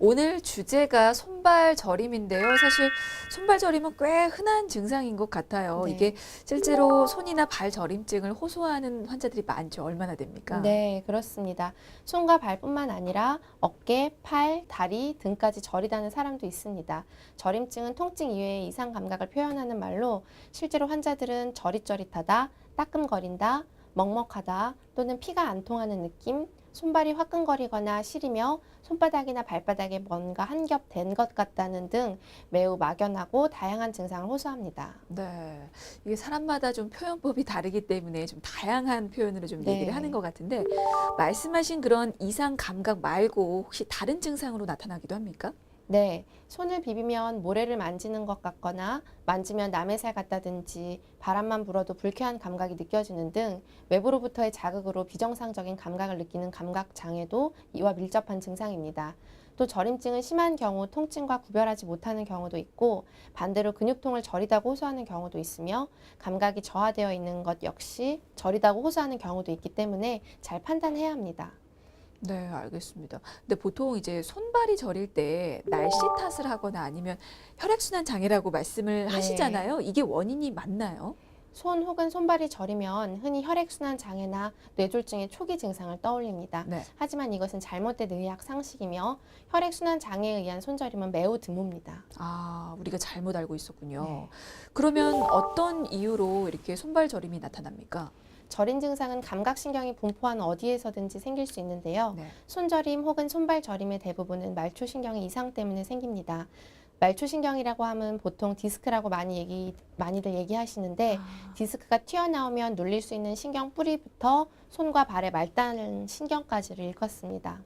오늘 주제가 손발 저림인데요. 사실 손발 저림은 꽤 흔한 증상인 것 같아요. 네. 이게 실제로 손이나 발 저림증을 호소하는 환자들이 많죠. 얼마나 됩니까? 네, 그렇습니다. 손과 발뿐만 아니라 어깨, 팔, 다리 등까지 저리다는 사람도 있습니다. 저림증은 통증 이외의 이상 감각을 표현하는 말로 실제로 환자들은 저릿저릿하다, 따끔거린다, 먹먹하다 또는 피가 안 통하는 느낌, 손발이 화끈거리거나 시리며 손바닥이나 발바닥에 뭔가 한 겹 된 것 같다는 등 매우 막연하고 다양한 증상을 호소합니다. 네. 이게 사람마다 좀 표현법이 다르기 때문에 좀 다양한 표현으로 좀 네. 얘기를 하는 것 같은데 말씀하신 그런 이상 감각 말고 혹시 다른 증상으로 나타나기도 합니까? 네, 손을 비비면 모래를 만지는 것 같거나 만지면 남의 살 같다든지 바람만 불어도 불쾌한 감각이 느껴지는 등 외부로부터의 자극으로 비정상적인 감각을 느끼는 감각 장애도 이와 밀접한 증상입니다. 또 저림증은 심한 경우 통증과 구별하지 못하는 경우도 있고 반대로 근육통을 저리다고 호소하는 경우도 있으며 감각이 저하되어 있는 것 역시 저리다고 호소하는 경우도 있기 때문에 잘 판단해야 합니다. 네, 알겠습니다. 근데 보통 이제 손발이 저릴 때 날씨 탓을 하거나 아니면 혈액순환 장애라고 말씀을 네. 하시잖아요. 이게 원인이 맞나요? 손 혹은 손발이 저리면 흔히 혈액순환 장애나 뇌졸중의 초기 증상을 떠올립니다. 네. 하지만 이것은 잘못된 의학 상식이며 혈액순환 장애에 의한 손저림은 매우 드뭅니다. 아, 우리가 잘못 알고 있었군요. 네. 그러면 어떤 이유로 이렇게 손발 저림이 나타납니까? 저림 증상은 감각신경이 분포한 어디에서든지 생길 수 있는데요. 네. 손저림 혹은 손발 저림의 대부분은 말초신경의 이상 때문에 생깁니다. 말초신경이라고 하면 보통 디스크라고 많이 얘기, 많이들 얘기하시는데 아, 디스크가 튀어나오면 눌릴 수 있는 신경 뿌리부터 손과 발의 말다른 신경까지를 일컫습니다.